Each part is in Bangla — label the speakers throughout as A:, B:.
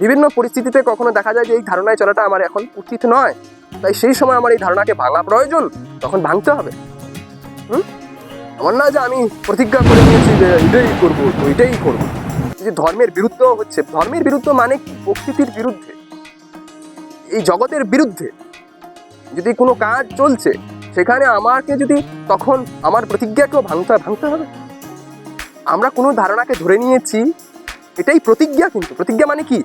A: বিভিন্ন পরিস্থিতিতে কখনো দেখা যায় যে এই ধারণায় চলাটা আমার এখন উচিত নয়। তাই সেই সময় আমার এই ধারণাকে ভাঙা প্রয়োজন, তখন ভাঙতে হবে। হুম? এমন না যে আমি প্রতিজ্ঞা করে নিয়েছি যে এটাই করব এটাই করব। যে ধর্মের বিরুদ্ধ হচ্ছে, ধর্মের বিরুদ্ধ মানে কি? প্রকৃতির বিরুদ্ধে। এই জগতের বিরুদ্ধে। যদি কোনো কাজ চলছে, সেখানে আমাকে যদি তখন আমার প্রতিজ্ঞাকেও ভাঙতে ভাঙতে হবে। আমরা কোনো ধারণাকে ধরে নিয়েছি, এটাই প্রতিজ্ঞা কিন্তু। প্রতিজ্ঞা মানে কি?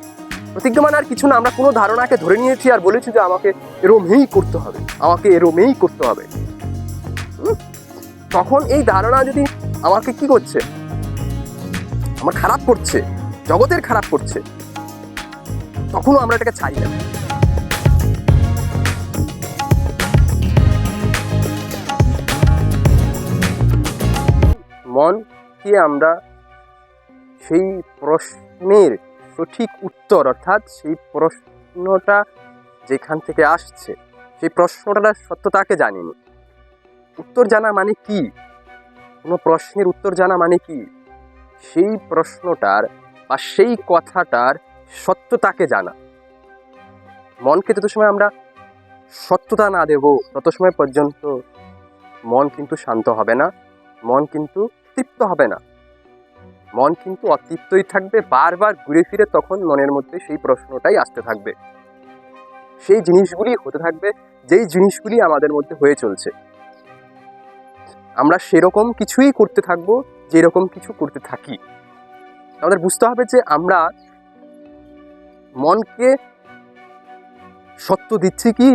A: প্রতিজ্ঞা মানে আর কিছু না, আমরা কোনো ধারণাকে ধরে নিয়েছি আর বলেছি যে আমাকে এরমেই করতে হবে, আমাকে এরমেই করতে হবে। তখন এই ধারণা যদি আমাকে কি করছে? আমার খারাপ করছে, জগতের খারাপ করছে, তখনও আমরা এটাকে ছাড়ি না। মনকে আমরা সেই প্রশ্নের সঠিক উত্তর, অর্থাৎ সেই প্রশ্নটা যেখান থেকে আসছে, সেই প্রশ্নটার সত্যতাকে জানিনি। উত্তর জানা মানে কি? কোনো প্রশ্নের উত্তর জানা মানে কি? সেই প্রশ্নটার বা সেই কথাটার সত্যতাকে জানা। মনকে যত সময় আমরা সত্যতা না দেব, তত সময় পর্যন্ত মন কিন্তু শান্ত হবে না, মন কিন্তু তৃপ্ত হবে না। মন কিন্তু অতৃপ্তই থাকবে, বারবার ঘুরে ফিরে তখন মনের মধ্যে সেই প্রশ্নটাই আসতে থাকবে। সেই জিনিসগুলি হতে থাকবে, যেই জিনিসগুলি আমাদের মধ্যে হয়ে চলছে। আমরা সেরকম কিছুই করতে থাকব, যেরকম কিছু করতে থাকি। আমাদের বুঝতে হবে যে আমরা মনকে সত্য দিচ্ছি কি?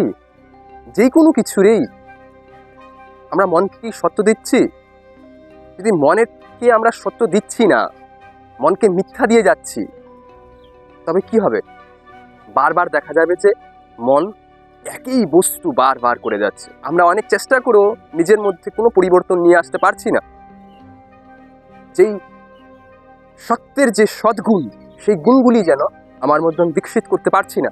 A: যে কোনো কিছুরেই। আমরা মনকে কি সত্য দিচ্ছি? যদি মনেরকে আমরা সত্য দিচ্ছি না? মনকে মিথ্যা দিয়ে যাচ্ছি। তবে কি হবে? বারবার দেখা যাবে যে মন একই বস্তু বারবার করে যাচ্ছে। আমরা অনেক চেষ্টা করেও নিজের মধ্যে কোনো পরিবর্তন নিয়ে আসতে পারছি না। যেই সত্যের যে সদ্গুণ, সেই গুণগুলি যেন আমার মধ্যে আমি বিকশিত করতে পারছি না।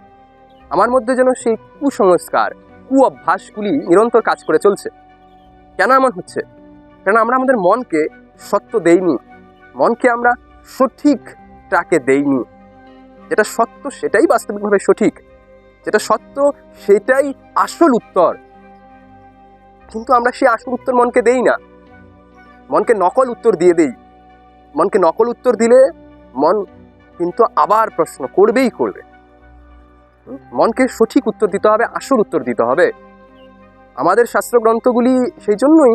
A: আমার মধ্যে যেন সেই কুসংস্কার কু অভ্যাসগুলি নিরন্তর কাজ করে চলছে। কেন এমন হচ্ছে? কেন আমরা আমাদের মনকে সত্য দেইনি। মনকে আমরা সঠিক ট্রাকে দেইনি। যেটা সত্য সেটাই বাস্তবিকভাবে সঠিক। যেটা সত্য সেটাই আসল উত্তর। কিন্তু আমরা সেই আসল উত্তর মনকে দেই না। মনকে নকল উত্তর দিয়ে দেই। মনকে নকল উত্তর দিলে মন কিন্তু আবার প্রশ্ন করবেই করবে। মনকে সঠিক উত্তর দিতে হবে, আসল উত্তর দিতে হবে। আমাদের শাস্ত্রগ্রন্থগুলি সেই জন্যই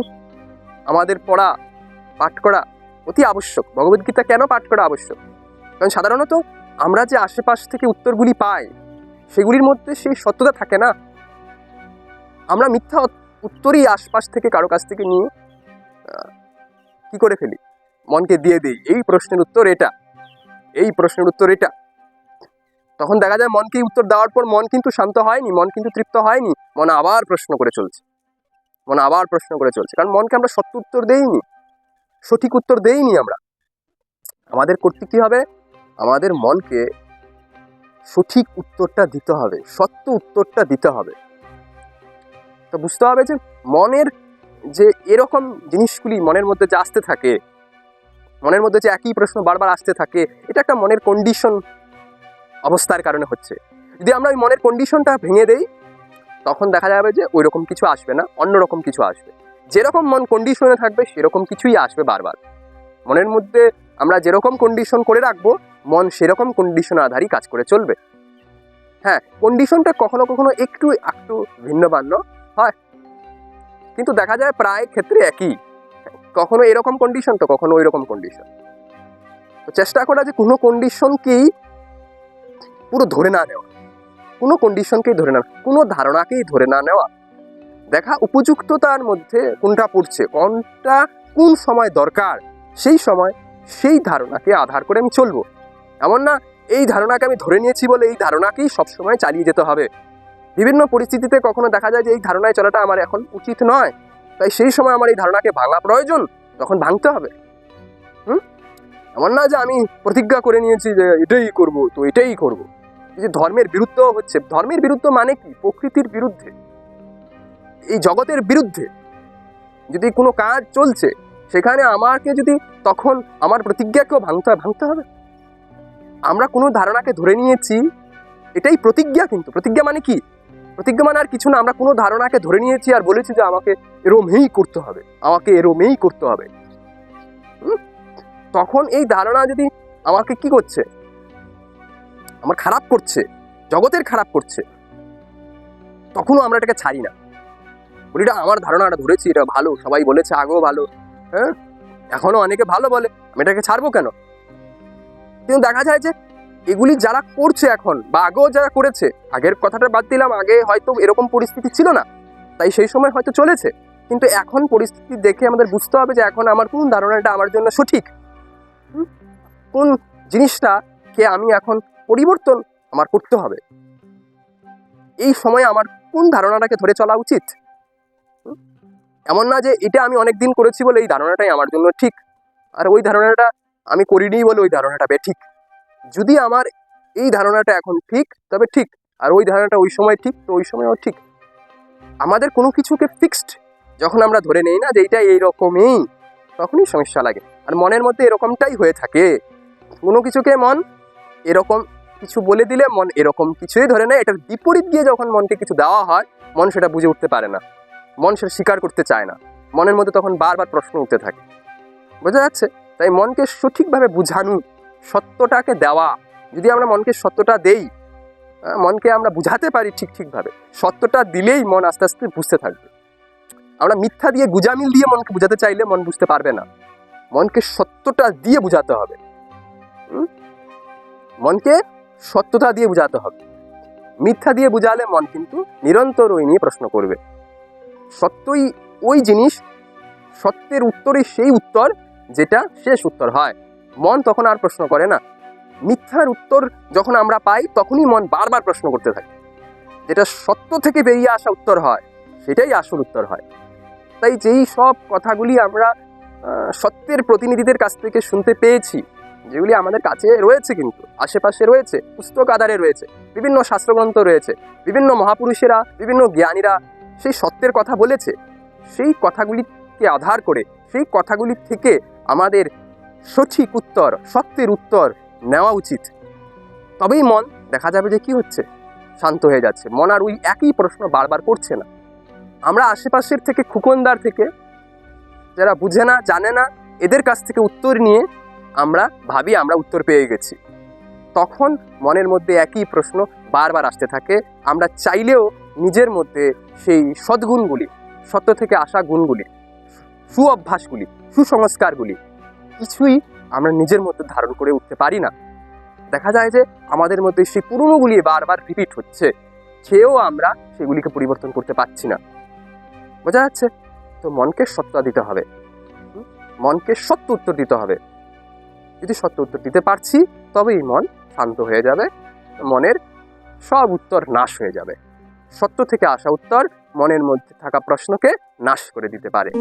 A: আমাদের পড়া পাঠ করা অতি আবশ্যক। ভগবদ্গীতা কেন পাঠ করা আবশ্যক? কারণ সাধারণত আমরা যে আশেপাশ থেকে উত্তরগুলি পাই, সেগুলির মধ্যে সেই সত্যতা থাকে না। আমরা মিথ্যা উত্তরই আশপাশ থেকে কারও কাছ থেকে নিয়ে কি করে ফেলি? মনকে দিয়ে দেই। এই প্রশ্নের উত্তর এটা। এই প্রশ্নের উত্তর এটা। তখন দেখা যায় মনকে উত্তর দেওয়ার পর মন কিন্তু শান্ত হয়নি, মন কিন্তু তৃপ্ত হয়নি। মন আবার প্রশ্ন করে চলছে। মন আবার প্রশ্ন করে চলছে। কারণ মনকে আমরা সত্য উত্তর দেইনি। সঠিক উত্তর দেইনি আমরা। আমাদের করতে কি হবে? আমাদের মনকে সঠিক উত্তরটা দিতে হবে, সত্য উত্তরটা দিতে হবে। তো বুঝতে হবে যে মনের যে এরকম জিনিসগুলি মনের মধ্যে যে আসতে থাকে, মনের মধ্যে যে একই প্রশ্ন বারবার আসতে থাকে, এটা একটা মনের কন্ডিশন অবস্থার কারণে হচ্ছে। যদি আমরা ওই মনের কন্ডিশনটা ভেঙে দেই, তখন দেখা যাবে যে ওই রকম কিছু আসবে না, অন্যরকম কিছু আসবে। যেরকম মন কন্ডিশনে থাকবে, সেরকম কিছুই আসবে বারবার। মনের মধ্যে আমরা যেরকম কন্ডিশন করে রাখব, মন সেরকম কন্ডিশন আধারই কাজ করে চলবে। হ্যাঁ কন্ডিশনটা কখনো কখনো একটু একটু ভিন্ন ভিন্ন হয়। কিন্তু দেখা যায় প্রায় ক্ষেত্রে একই। কখনো এরকম কন্ডিশন তো কখনো ওই রকম কন্ডিশন তো চেষ্টা করা যে কোনো কন্ডিশনকেই পুরো ধরে না নেওয়া। কোনো কন্ডিশনকেই ধরে না, কোনো ধারণাকেই ধরে না নেওয়া। দেখা উপযুক্ততার মধ্যে কোনটা পড়ছে, কোনটা কোন সময় দরকার, সেই সময় সেই ধারণাকে আধার করে আমি চলবো। এমন না, এই ধারণাকে আমি ধরে নিয়েছি বলে এই ধারণাকেই সবসময় চালিয়ে যেতে হবে। বিভিন্ন পরিস্থিতিতে কখনো দেখা যায় যে এই ধারণায় চলাটা আমার এখন উচিত নয়। তাই সেই সময় আমার এই ধারণাকে ভাঙা প্রয়োজন, তখন ভাঙতে হবে। হুম? এমন না যে আমি প্রতিজ্ঞা করে নিয়েছি যে এটাই করব, তো এটাই করব। এই যে ধর্মের বিরুদ্ধ হচ্ছে, ধর্মের বিরুদ্ধ মানে কি? প্রকৃতির বিরুদ্ধে। এই জগতের বিরুদ্ধে যদি কোনো কাজ চলছে, সেখানে আমাকে যদি তখন আমার প্রতিজ্ঞাকেও ভাঙতে ভাঙতে হবে। আমরা কোনো ধারণাকে ধরে নিয়েছি, এটাই প্রতিজ্ঞা কিন্তু। প্রতিজ্ঞা মানে কি? প্রতিজ্ঞা মানে আর কিছু না, আমরা কোনো ধারণাকে ধরে নিয়েছি আর বলেছি যে আমাকে এরমেই করতে হবে, আমাকে এরমেই করতে হবে? তখন এই ধারণা যদি আমাকে কি করছে? আমার খারাপ করছে, জগতের খারাপ করছে, তখনও আমরা এটাকে ছাড়ি না। বলি এটা আমার ধারণাটা ধরেছি, এটা ভালো, সবাই বলেছে, আগেও ভালো। হ্যাঁ? এখনও অনেকে ভালো বলে, আমি এটাকে ছাড়বো কেন? কিন্তু দেখা যায় যে, এগুলি যারা করছে এখন, বা আগেও যারা করেছে, আগের কথাটা বাদ দিলাম, আগে হয়তো এরকম পরিস্থিতি ছিল না, তাই সেই সময় হয়তো চলেছে। কিন্তু এখন পরিস্থিতি দেখে আমাদের বুঝতে হবে যে, এখন আমার কোন ধারণাটা আমার জন্য সঠিক? কোন জিনিসটাকে আমি এখন পরিবর্তন আমার করতে হবে? এই সময় আমার কোন ধারণাটাকে ধরে চলা উচিত? এমন না যে এটা আমি অনেক দিন করেছি বলে এই ধারণাটাই আমার জন্য ঠিক। আর ওই ধারণাটা আমি করিনি বলে ওই ধারণাটা বে ঠিক। যদি আমার এই ধারণাটা এখন ঠিক, তবে ঠিক। আর ওই ধারণাটা ওই সময় ঠিক, তো ওই সময়ও ঠিক। আমাদের কোনো কিছুকে ফিক্সড যখন আমরা ধরে নেই না যে এইটা এইরকমই, তখনই সমস্যা লাগে। আর মনের মধ্যে এরকমটাই হয়ে থাকে। কোনো কিছুকে মন এরকম কিছু বলে দিলে মন এরকম কিছুই ধরে নেয়। এটার বিপরীত দিয়ে যখন মনকে কিছু দেওয়া হয়, মন সেটা বুঝে উঠতে পারে না। মন সেটা স্বীকার করতে চায় না। মনের মধ্যে তখন বারবার প্রশ্ন উঠতে থাকে। বোঝা যাচ্ছে? তাই মনকে সঠিকভাবে বুঝানো, সত্যটাকে দেওয়া, যদি আমরা মনকে সত্যটা দেই মনকে আমরা বুঝাতে পারি ঠিক ঠিকভাবে, সত্যটা দিলেই মন আস্তে আস্তে বুঝতে থাকবে। আমরা মিথ্যা দিয়ে গুজামিল দিয়ে মনকে বুঝাতে চাইলে মন বুঝতে পারবে না। মনকে সত্যটা দিয়ে বুঝাতে হবে? মনকে সত্যতা দিয়ে বুঝাতে হবে। মিথ্যা দিয়ে বুঝালে মন কিন্তু নিরন্তর ওই নিয়ে প্রশ্ন করবে। সত্যই ওই জিনিস, সত্যের উত্তরই সেই উত্তর যেটা শেষ উত্তর হয়। মন তখন আর প্রশ্ন করে না। মিথ্যার উত্তর যখন আমরা পাই, তখনই মন বারবার প্রশ্ন করতে থাকে। যেটা সত্য থেকে বেরিয়ে আসা উত্তর হয়, সেটাই আসল উত্তর হয়। তাই যেই সব কথাগুলি আমরা সত্যের প্রতিনিধিদের কাছ থেকে শুনতে পেয়েছি, যেগুলি আমাদের কাছে রয়েছে কিন্তু, আশেপাশে রয়েছে, পুস্তক আধারে রয়েছে, বিভিন্ন শাস্ত্রগ্রন্থ রয়েছে, বিভিন্ন মহাপুরুষেরা, বিভিন্ন জ্ঞানীরা সেই সত্যের কথা বলেছে। সেই কথাগুলিকে আধার করে, সেই কথাগুলি থেকে আমাদের সঠিক উত্তর, সত্যের উত্তর নেওয়া উচিত। তবেই মন, দেখা যাবে যে কি হচ্ছে, শান্ত হয়ে যাচ্ছে। মন আর ওই একই প্রশ্ন বারবার করছে না। আমরা আশেপাশের থেকে, খুকনদার থেকে, যারা বুঝে না, জানে না, এদের কাছ থেকে উত্তর নিয়ে আমরা ভাবি, আমরা উত্তর পেয়ে গেছি। তখন মনের মধ্যে একই প্রশ্ন বারবার আসতে থাকে। আমরা চাইলেও নিজের মধ্যে সেই সদ্গুণগুলি, সত্য থেকে আসা গুণগুলি সু অভ্যাসগুলি সুসংস্কারগুলি কিছুই আমরা নিজের মধ্যে ধারণ করে উঠতে পারি না। দেখা যায় যে আমাদের মধ্যে সেই পুরনোগুলি বারবার রিপিট হচ্ছে, খেয়েও আমরা সেগুলিকে পরিবর্তন করতে পারছি না। বোঝা যাচ্ছে? তো মনকে সত্যতা দিতে হবে। মনকে সত্য উত্তর দিতে হবে। যদি সত্য উত্তর দিতে পারছি, তবেই মন শান্ত হয়ে যাবে, মনের সব উত্তর নাশ হয়ে যাবে। সত্য থেকে আসা উত্তর মনের মধ্যে থাকা প্রশ্নকে নাশ করে দিতে পারে।